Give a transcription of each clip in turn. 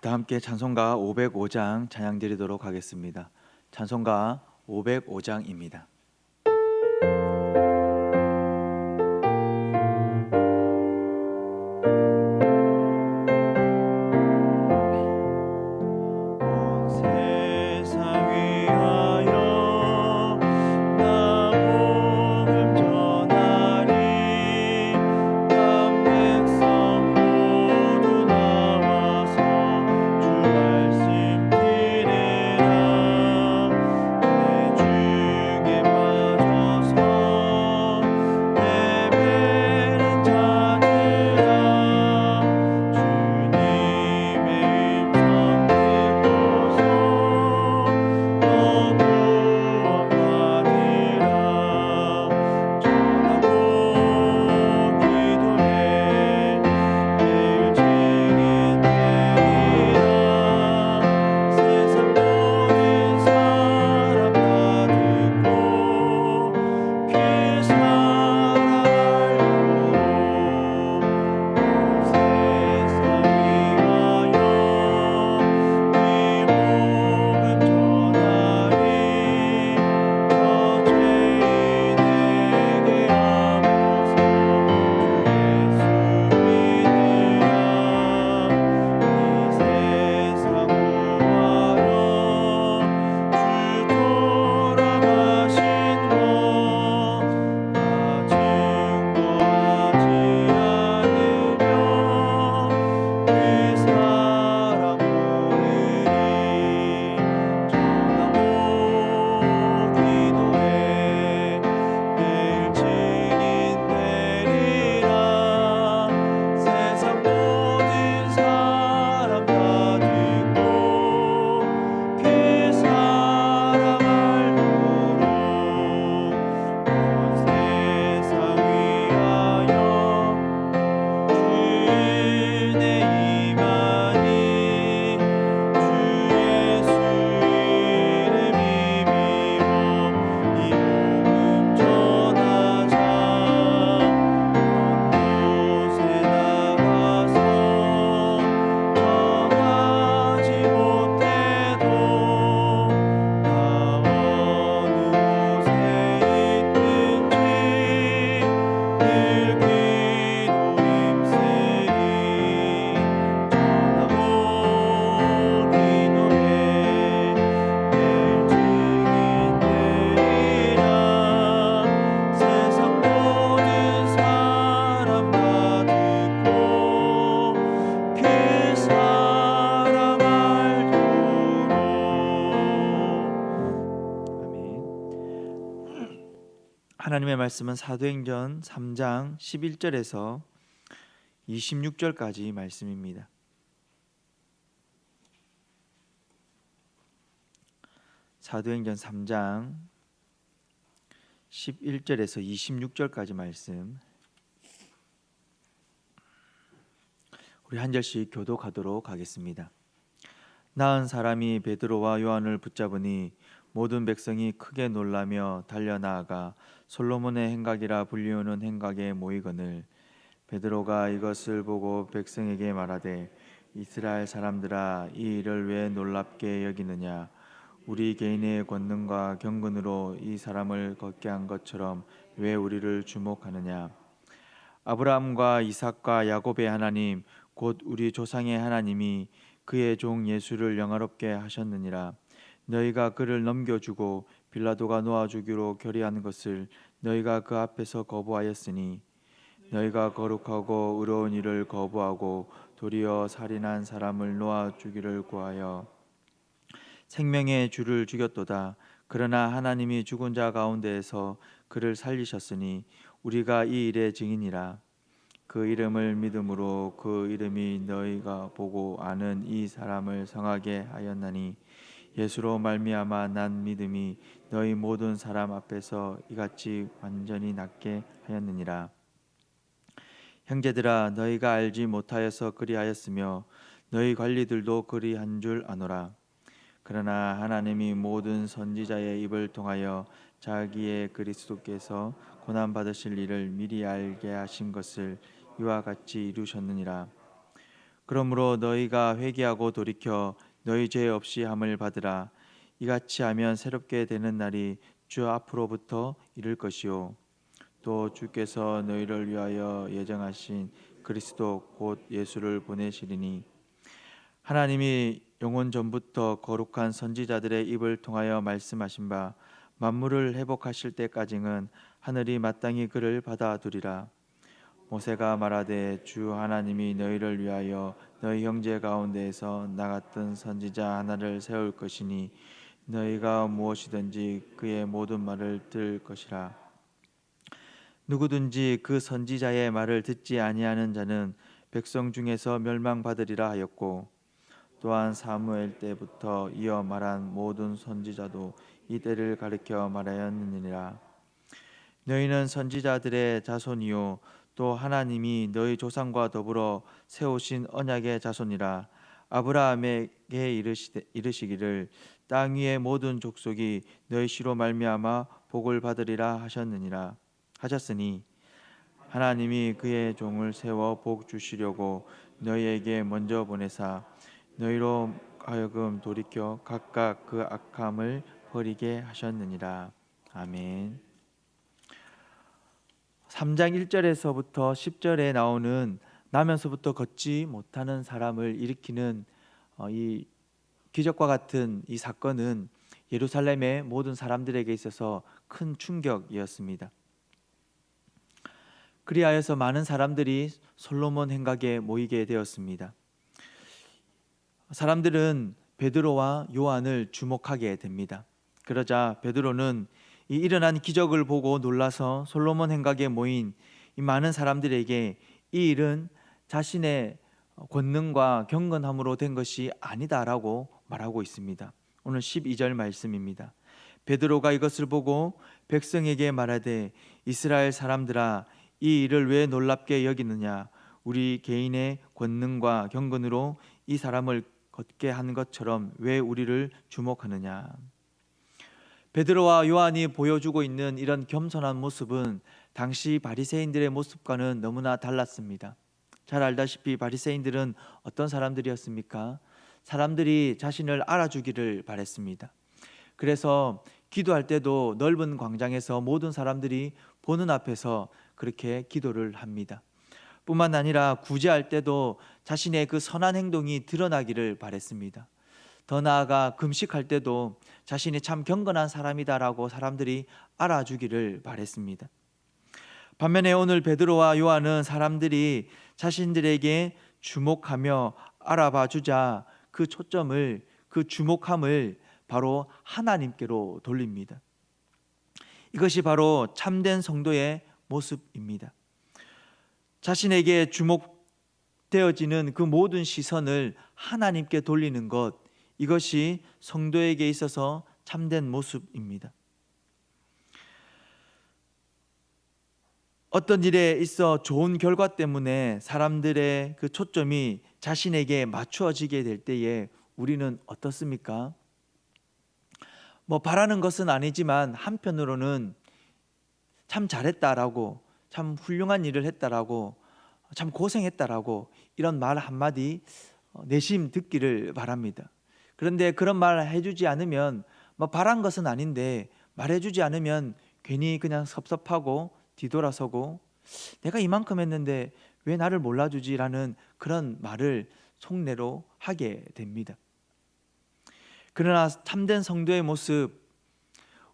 다 함께 찬송가 505장 찬양 드리도록 하겠습니다. 찬송가 505장입니다. 말씀은 사도행전 3장 11절에서 26절까지 말씀입니다. 사도행전 3장 11절에서 26절까지 말씀 우리 한 절씩 교독하도록 하겠습니다. 나은 사람이 베드로와 요한을 붙잡으니 모든 백성이 크게 놀라며 달려 나아가 솔로몬의 행각이라 불리우는 행각에 모이거늘 베드로가 이것을 보고 백성에게 말하되 이스라엘 사람들아 이 일을 왜 놀랍게 여기느냐? 우리 개인의 권능과 경건으로 이 사람을 걷게 한 것처럼 왜 우리를 주목하느냐? 아브라함과 이삭과 야곱의 하나님 곧 우리 조상의 하나님이 그의 종 예수를 영화롭게 하셨느니라 너희가 그를 넘겨주고 빌라도가 놓아주기로 결의한 것을 너희가 그 앞에서 거부하였으니 너희가 거룩하고 의로운 일을 거부하고 도리어 살인한 사람을 놓아주기를 구하여 생명의 주를 죽였도다. 그러나 하나님이 죽은 자 가운데에서 그를 살리셨으니 우리가 이 일의 증인이라. 그 이름을 믿음으로 그 이름이 너희가 보고 아는 이 사람을 성하게 하였나니 예수로 말미암아 난 믿음이 너희 모든 사람 앞에서 이같이 완전히 낫게 하였느니라. 형제들아 너희가 알지 못하여서 그리하였으며 너희 관리들도 그리한 줄 아노라. 그러나 하나님이 모든 선지자의 입을 통하여 자기의 그리스도께서 고난 받으실 일을 미리 알게 하신 것을 이와 같이 이루셨느니라. 그러므로 너희가 회개하고 돌이켜 너희 죄 없이 함을 받으라. 이같이 하면 새롭게 되는 날이 주 앞으로부터 이를 것이요. 또 주께서 너희를 위하여 예정하신 그리스도 곧 예수를 보내시리니 하나님이 영원 전부터 거룩한 선지자들의 입을 통하여 말씀하신 바 만물을 회복하실 때까지는 하늘이 마땅히 그를 받아두리라 모세가 말하되 주 하나님이 너희를 위하여 너희 형제 가운데에서 나 같은 선지자 하나를 세울 것이니 너희가 무엇이든지 그의 모든 말을 들을 것이라. 누구든지 그 선지자의 말을 듣지 아니하는 자는 백성 중에서 멸망받으리라 하였고 또한 사무엘 때부터 이어 말한 모든 선지자도 이 때를 가리켜 말하였느니라. 너희는 선지자들의 자손이요 또 하나님이 너희 조상과 더불어 세우신 언약의 자손이라 아브라함에게 이르시기를 땅 위의 모든 족속이 너희 시로 말미암아 복을 받으리라 하셨느니라 하셨으니 하나님이 그의 종을 세워 복 주시려고 너희에게 먼저 보내사 너희로 하여금 돌이켜 각각 그 악함을 버리게 하셨느니라 아멘. 3장 1절에서부터 10절에 나오는 나면서부터 걷지 못하는 사람을 일으키는 어, 이 기적과 같은 이 사건은 예루살렘의 모든 사람들에게 있어서 큰 충격이었습니다. 그리하여서 많은 사람들이 솔로몬 행각에 모이게 되었습니다. 사람들은 베드로와 요한을 주목하게 됩니다. 그러자 베드로는 이 일어난 기적을 보고 놀라서 솔로몬 행각에 모인 이 많은 사람들에게 이 일은 자신의 권능과 경건함으로 된 것이 아니다라고 말하고 있습니다. 오늘 12절 말씀입니다. 베드로가 이것을 보고 백성에게 말하되 이스라엘 사람들아 이 일을 왜 놀랍게 여기느냐 우리 개인의 권능과 경건으로 이 사람을 걷게 한 것처럼 왜 우리를 주목하느냐 베드로와 요한이 보여주고 있는 이런 겸손한 모습은 당시 바리새인들의 모습과는 너무나 달랐습니다. 잘 알다시피 바리새인들은 어떤 사람들이었습니까? 사람들이 자신을 알아주기를 바랬습니다. 그래서 기도할 때도 넓은 광장에서 모든 사람들이 보는 앞에서 그렇게 기도를 합니다. 뿐만 아니라 구제할 때도 자신의 그 선한 행동이 드러나기를 바랬습니다. 더 나아가 금식할 때도 자신이 참 경건한 사람이다라고 사람들이 알아주기를 바랬습니다. 반면에 오늘 베드로와 요한은 사람들이 자신들에게 주목하며 알아봐 주자 그 초점을 그 주목함을 바로 하나님께로 돌립니다. 이것이 바로 참된 성도의 모습입니다. 자신에게 주목되어지는 그 모든 시선을 하나님께 돌리는 것 이것이 성도에게 있어서 참된 모습입니다. 어떤 일에 있어 좋은 결과 때문에 사람들의 그 초점이 자신에게 맞추어지게 될 때에 우리는 어떻습니까? 뭐 바라는 것은 아니지만 한편으로는 참 잘했다라고 참 훌륭한 일을 했다라고 참 고생했다라고 이런 말 한마디 어, 내심 듣기를 바랍니다. 그런데 그런 말 해주지 않으면 뭐 바란 것은 아닌데 말해주지 않으면 괜히 그냥 섭섭하고 뒤돌아서고 내가 이만큼 했는데 왜 나를 몰라주지라는 그런 말을 속내로 하게 됩니다. 그러나 참된 성도의 모습,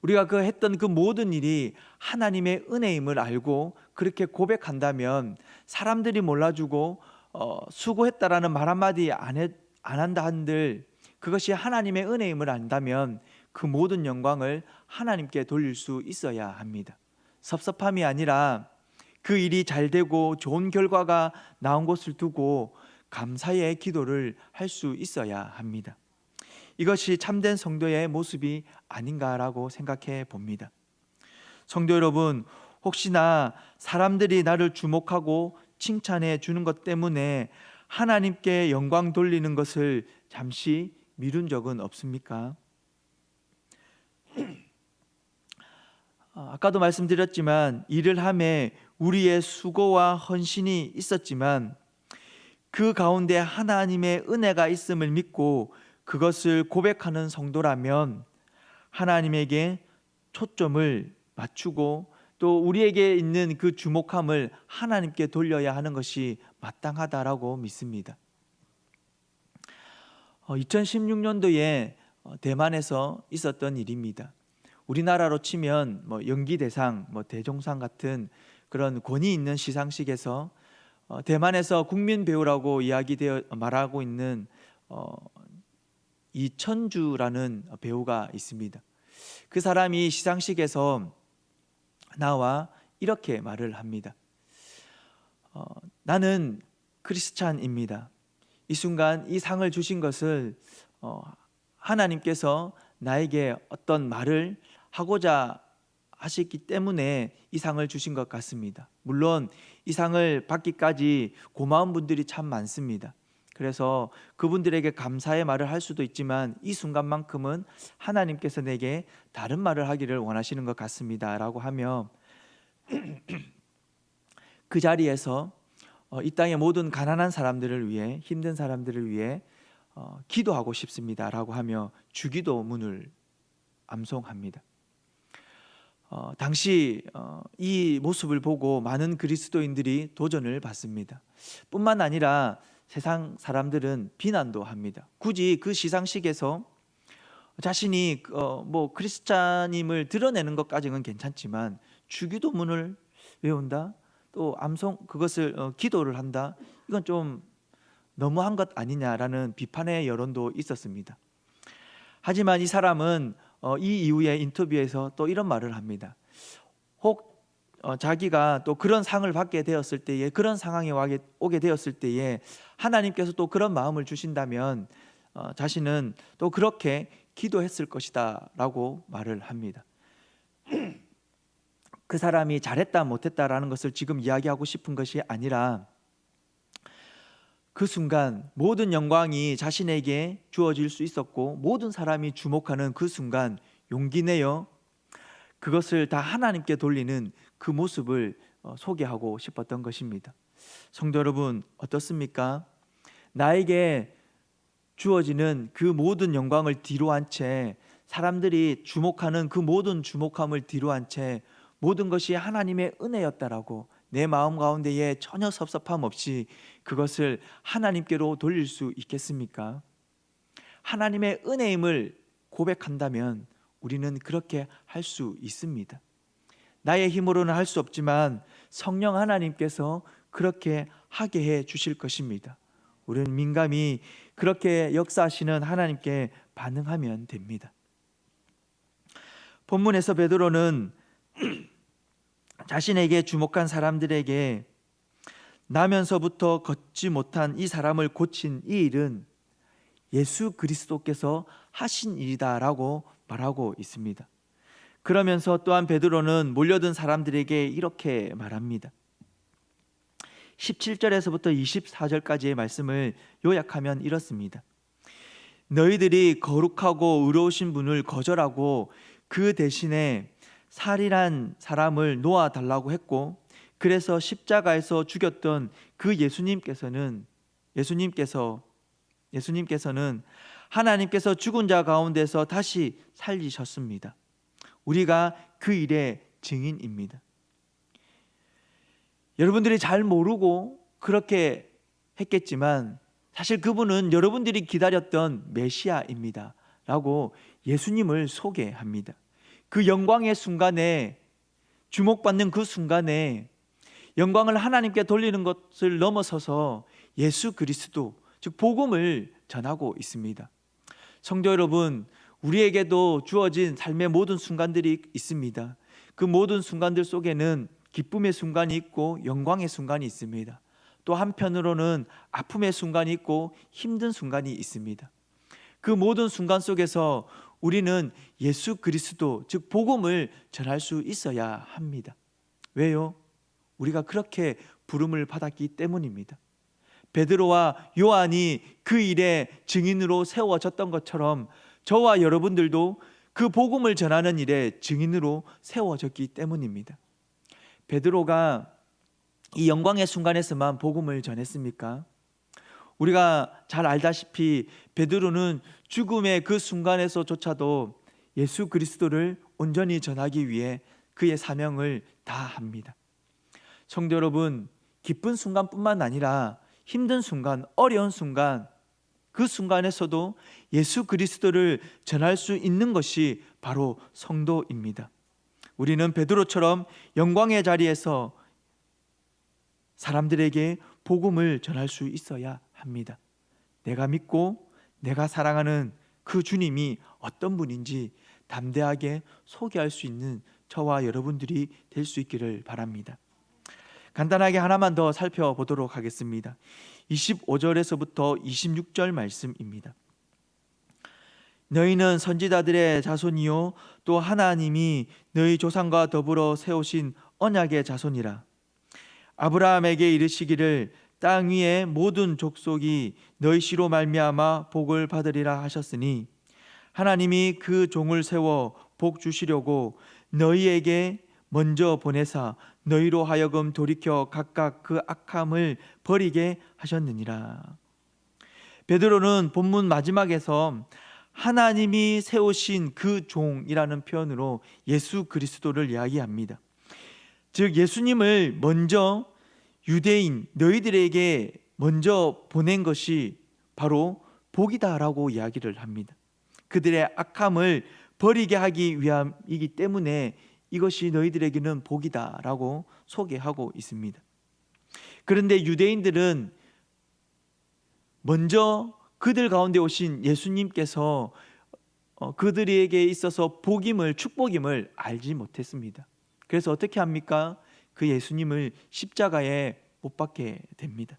우리가 그 했던 그 모든 일이 하나님의 은혜임을 알고 그렇게 고백한다면 사람들이 몰라주고 어, 수고했다라는 말 한마디 안, 해, 안 한다 한들 그것이 하나님의 은혜임을 안다면 그 모든 영광을 하나님께 돌릴 수 있어야 합니다. 섭섭함이 아니라 그 일이 잘 되고 좋은 결과가 나온 것을 두고 감사의 기도를 할 수 있어야 합니다. 이것이 참된 성도의 모습이 아닌가라고 생각해 봅니다. 성도 여러분, 혹시나 사람들이 나를 주목하고 칭찬해 주는 것 때문에 하나님께 영광 돌리는 것을 잠시 미룬 적은 없습니까? 아, 아까도 말씀드렸지만 일을 함에 우리의 수고와 헌신이 있었지만 그 가운데 하나님의 은혜가 있음을 믿고 그것을 고백하는 성도라면 하나님에게 초점을 맞추고 또 우리에게 있는 그 주목함을 하나님께 돌려야 하는 것이 마땅하다라고 믿습니다. 2016년도에 어, 대만에서 있었던 일입니다. 우리나라로 치면 뭐 연기 대상, 뭐 대종상 같은 그런 권위 있는 시상식에서 어, 대만에서 국민 배우라고 이야기되어 말하고 있는 어, 이천주라는 배우가 있습니다. 그 사람이 시상식에서 나와 이렇게 말을 합니다. 어, 나는 크리스찬입니다. 이 순간 이 상을 주신 것을 어, 하나님께서 나에게 어떤 말을 하고자 하셨기 때문에 이 상을 주신 것 같습니다. 물론 이 상을 받기까지 고마운 분들이 참 많습니다. 그래서 그분들에게 감사의 말을 할 수도 있지만 이 순간만큼은 하나님께서 내게 다른 말을 하기를 원하시는 것 같습니다라고 하며 그 자리에서 어, 이 땅의 모든 가난한 사람들을 위해 힘든 사람들을 위해 어, 기도하고 싶습니다라고 하며 주기도문을 암송합니다. 어, 당시 어, 이 모습을 보고 많은 그리스도인들이 도전을 받습니다. 뿐만 아니라 세상 사람들은 비난도 합니다. 굳이 그 시상식에서 자신이 어, 뭐 크리스찬임을 드러내는 것까지는 괜찮지만 주기도문을 외운다, 또 암송 그것을 어, 기도를 한다. 이건 좀 너무한 것 아니냐라는 비판의 여론도 있었습니다. 하지만 이 사람은 어, 이 이후에 인터뷰에서 또 이런 말을 합니다. 혹 어, 자기가 또 그런 상을 받게 되었을 때에 그런 상황에 와게, 오게 되었을 때에 하나님께서 또 그런 마음을 주신다면 어, 자신은 또 그렇게 기도했을 것이다라고 말을 합니다. 그 사람이 잘했다 못했다라는 것을 지금 이야기하고 싶은 것이 아니라 그 순간 모든 영광이 자신에게 주어질 수 있었고 모든 사람이 주목하는 그 순간 용기 내어 그것을 다 하나님께 돌리는 그 모습을 어, 소개하고 싶었던 것입니다. 성도 여러분 어떻습니까? 나에게 주어지는 그 모든 영광을 뒤로 한 채 사람들이 주목하는 그 모든 주목함을 뒤로 한 채 모든 것이 하나님의 은혜였다라고 내 마음 가운데에 전혀 섭섭함 없이 그것을 하나님께로 돌릴 수 있겠습니까? 하나님의 은혜임을 고백한다면 우리는 그렇게 할 수 있습니다. 나의 힘으로는 할 수 없지만 성령 하나님께서 그렇게 하게 해 주실 것입니다. 우리는 민감히 그렇게 역사하시는 하나님께 반응하면 됩니다. 본문에서 베드로는 자신에게 주목한 사람들에게 나면서부터 걷지 못한 이 사람을 고친 이 일은 예수 그리스도께서 하신 일이다라고 말하고 있습니다. 그러면서 또한 베드로는 몰려든 사람들에게 이렇게 말합니다. 17절에서부터 24절까지의 말씀을 요약하면 이렇습니다. 너희들이 거룩하고 의로우신 분을 거절하고 그 대신에 살인한 사람을 놓아 달라고 했고 그래서 십자가에서 죽였던 그 예수님께서는 예수님께서 예수님께서는 하나님께서 죽은 자 가운데서 다시 살리셨습니다. 우리가 그 일의 증인입니다. 여러분들이 잘 모르고 그렇게 했겠지만 사실 그분은 여러분들이 기다렸던 메시아입니다. 라고 예수님을 소개합니다. 그 영광의 순간에 주목받는 그 순간에 영광을 하나님께 돌리는 것을 넘어서서 예수 그리스도 즉 복음을 전하고 있습니다. 성도 여러분, 우리에게도 주어진 삶의 모든 순간들이 있습니다. 그 모든 순간들 속에는 기쁨의 순간이 있고 영광의 순간이 있습니다. 또 한편으로는 아픔의 순간이 있고 힘든 순간이 있습니다. 그 모든 순간 속에서 우리는 예수 그리스도 즉 복음을 전할 수 있어야 합니다. 왜요? 우리가 그렇게 부름을 받았기 때문입니다. 베드로와 요한이 그 일에 증인으로 세워졌던 것처럼 저와 여러분들도 그 복음을 전하는 일에 증인으로 세워졌기 때문입니다. 베드로가 이 영광의 순간에서만 복음을 전했습니까? 우리가 잘 알다시피 베드로는 죽음의 그 순간에서조차도 예수 그리스도를 온전히 전하기 위해 그의 사명을 다합니다. 성도 여러분, 기쁜 순간뿐만 아니라 힘든 순간, 어려운 순간, 그 순간에서도 예수 그리스도를 전할 수 있는 것이 바로 성도입니다. 우리는 베드로처럼 영광의 자리에서 사람들에게 복음을 전할 수 있어야 합니다. 내가 믿고 내가 사랑하는 그 주님이 어떤 분인지 담대하게 소개할 수 있는 저와 여러분들이 될 수 있기를 바랍니다. 간단하게 하나만 더 살펴보도록 하겠습니다. 25절에서부터 26절 말씀입니다. 너희는 선지자들의 자손이요 또 하나님이 너희 조상과 더불어 세우신 언약의 자손이라 아브라함에게 이르시기를 땅 위의 모든 족속이 너희 씨로 말미암아 복을 받으리라 하셨으니 하나님이 그 종을 세워 복 주시려고 너희에게 먼저 보내사 너희로 하여금 돌이켜 각각 그 악함을 버리게 하셨느니라. 베드로는 본문 마지막에서 하나님이 세우신 그 종이라는 표현으로 예수 그리스도를 이야기합니다. 즉 예수님을 먼저 유대인 너희들에게 먼저 보낸 것이 바로 복이다라고 이야기를 합니다. 그들의 악함을 버리게 하기 위함이기 때문에 이것이 너희들에게는 복이다라고 소개하고 있습니다. 그런데 유대인들은 먼저 그들 가운데 오신 예수님께서 어, 그들에게 있어서 복임을 축복임을 알지 못했습니다. 그래서 어떻게 합니까? 그 예수님을 십자가에 못 박게 됩니다.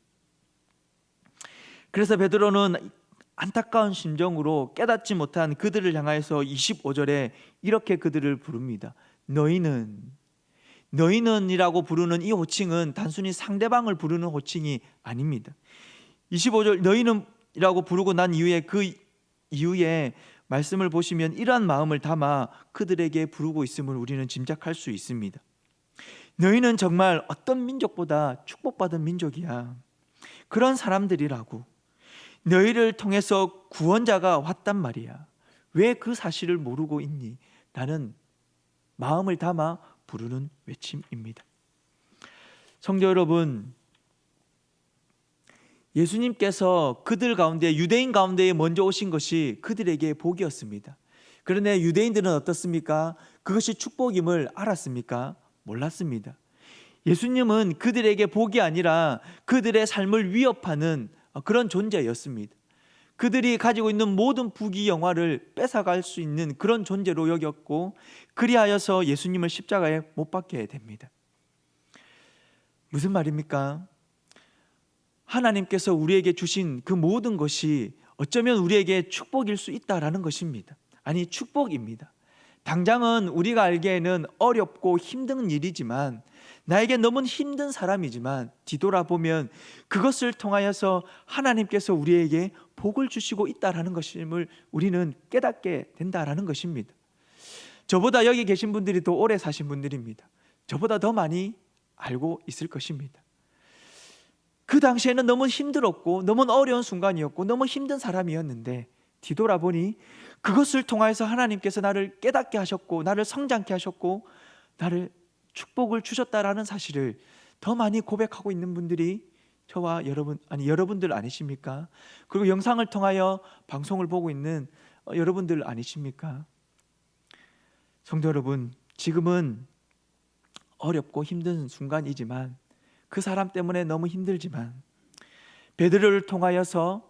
그래서 베드로는 안타까운 심정으로 깨닫지 못한 그들을 향하여서 25절에 이렇게 그들을 부릅니다. 너희는 너희는이라고 부르는 이 호칭은 단순히 상대방을 부르는 호칭이 아닙니다. 25절 너희는이라고 부르고 난 이후에 그 이후에 말씀을 보시면 이러한 마음을 담아 그들에게 부르고 있음을 우리는 짐작할 수 있습니다. 너희는 정말 어떤 민족보다 축복받은 민족이야. 그런 사람들이라고. 너희를 통해서 구원자가 왔단 말이야. 왜 그 사실을 모르고 있니? 나는 마음을 담아 부르는 외침입니다. 성도 여러분, 예수님께서 그들 가운데 유대인 가운데에 먼저 오신 것이 그들에게 복이었습니다. 그런데 유대인들은 어떻습니까? 그것이 축복임을 알았습니까? 몰랐습니다. 예수님은 그들에게 복이 아니라 그들의 삶을 위협하는 그런 존재였습니다. 그들이 가지고 있는 모든 부귀 영화를 뺏어갈 수 있는 그런 존재로 여겼고 그리하여서 예수님을 십자가에 못 박게 됩니다. 무슨 말입니까? 하나님께서 우리에게 주신 그 모든 것이 어쩌면 우리에게 축복일 수 있다라는 것입니다. 아니 축복입니다. 당장은 우리가 알기에는 어렵고 힘든 일이지만 나에게 너무 힘든 사람이지만 뒤돌아보면 그것을 통하여서 하나님께서 우리에게 복을 주시고 있다라는 것임을 우리는 깨닫게 된다라는 것입니다. 저보다 여기 계신 분들이 더 오래 사신 분들입니다. 저보다 더 많이 알고 있을 것입니다. 그 당시에는 너무 힘들었고 너무 어려운 순간이었고 너무 힘든 사람이었는데 뒤돌아보니 그것을 통하여서 하나님께서 나를 깨닫게 하셨고 나를 성장케 하셨고 나를 축복을 주셨다라는 사실을 더 많이 고백하고 있는 분들이 저와 여러분 아니 여러분들 아니십니까? 그리고 영상을 통하여 방송을 보고 있는 어, 여러분들 아니십니까? 성도 여러분, 지금은 어렵고 힘든 순간이지만 그 사람 때문에 너무 힘들지만 베드로를 통하여서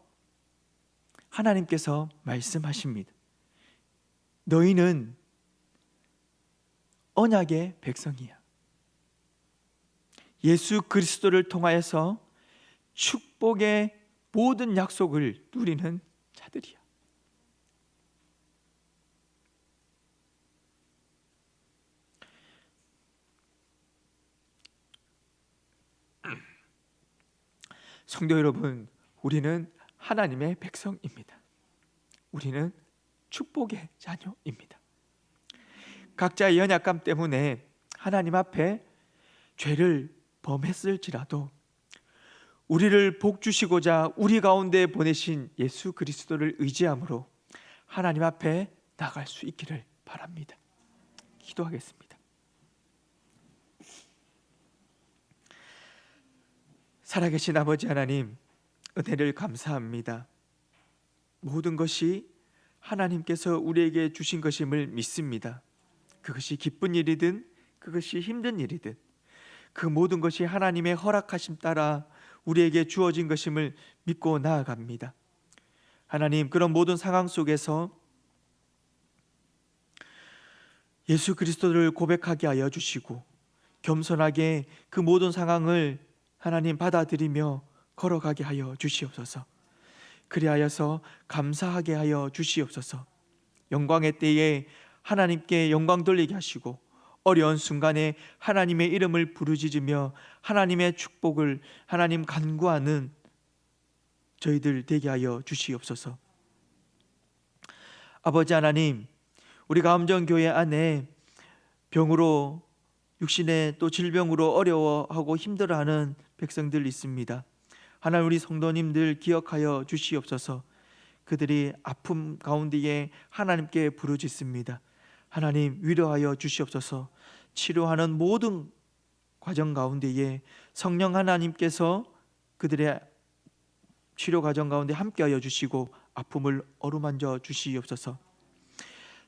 하나님께서 말씀하십니다. 너희는 언약의 백성이야. 예수 그리스도를 통하여서 축복의 모든 약속을 누리는 자들이야. 성도 여러분, 우리는 하나님의 백성입니다. 우리는 축복의 자녀입니다. 각자의 연약감 때문에 하나님 앞에 죄를 범했을지라도 우리를 복 주시고자 우리 가운데 보내신 예수 그리스도를 의지함으로 하나님 앞에 나갈 수 있기를 바랍니다. 기도하겠습니다. 살아계신 아버지 하나님, 은혜를 감사합니다. 모든 것이 하나님께서 우리에게 주신 것임을 믿습니다. 그것이 기쁜 일이든 그것이 힘든 일이든 그 모든 것이 하나님의 허락하심 따라 우리에게 주어진 것임을 믿고 나아갑니다. 하나님 그런 모든 상황 속에서 예수 그리스도를 고백하게 하여 주시고 겸손하게 그 모든 상황을 하나님 받아들이며 걸어가게 하여 주시옵소서. 그리하여서 감사하게 하여 주시옵소서. 영광의 때에 하나님께 영광 돌리게 하시고 어려운 순간에 하나님의 이름을 부르짖으며 하나님의 축복을 하나님 간구하는 저희들 되게 하여 주시옵소서. 아버지 하나님, 우리 가음정 교회 안에 병으로 육신의 또 질병으로 어려워하고 힘들어하는 백성들 있습니다. 하나님 우리 성도님들 기억하여 주시옵소서. 그들이 아픔 가운데에 하나님께 부르짖습니다. 하나님 위로하여 주시옵소서. 치료하는 모든 과정 가운데에 성령 하나님께서 그들의 치료 과정 가운데 함께하여 주시고 아픔을 어루만져 주시옵소서.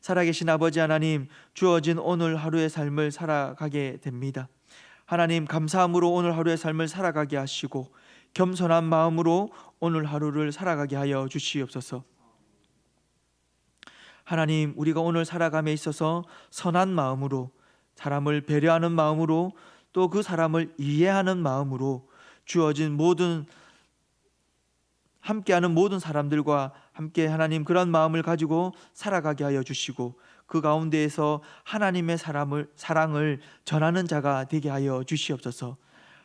살아계신 아버지 하나님 주어진 오늘 하루의 삶을 살아가게 됩니다. 하나님 감사함으로 오늘 하루의 삶을 살아가게 하시고 겸손한 마음으로 오늘 하루를 살아가게 하여 주시옵소서. 하나님 우리가 오늘 살아감에 있어서 선한 마음으로 사람을 배려하는 마음으로 또 그 사람을 이해하는 마음으로 주어진 모든 함께하는 모든 사람들과 함께 하나님 그런 마음을 가지고 살아가게 하여 주시고 그 가운데에서 하나님의 사람을 사랑을 전하는 자가 되게 하여 주시옵소서.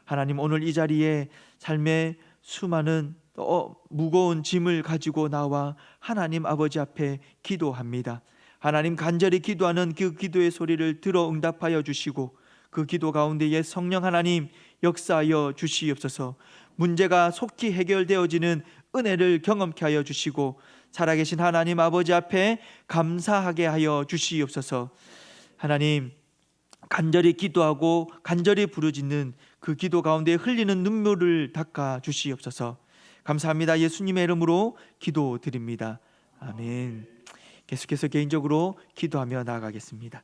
하나님 오늘 이 자리에 삶의 수많은 어, 무거운 짐을 가지고 나와 하나님 아버지 앞에 기도합니다. 하나님 간절히 기도하는 그 기도의 소리를 들어 응답하여 주시고 그 기도 가운데에 성령 하나님 역사하여 주시옵소서. 문제가 속히 해결되어지는 은혜를 경험케 하여 주시고 살아계신 하나님 아버지 앞에 감사하게 하여 주시옵소서. 하나님 간절히 기도하고 간절히 부르짖는 그 기도 가운데 흘리는 눈물을 닦아 주시옵소서. 감사합니다. 예수님의 이름으로 기도드립니다. 아멘. 계속해서 개인적으로 기도하며 나아가겠습니다.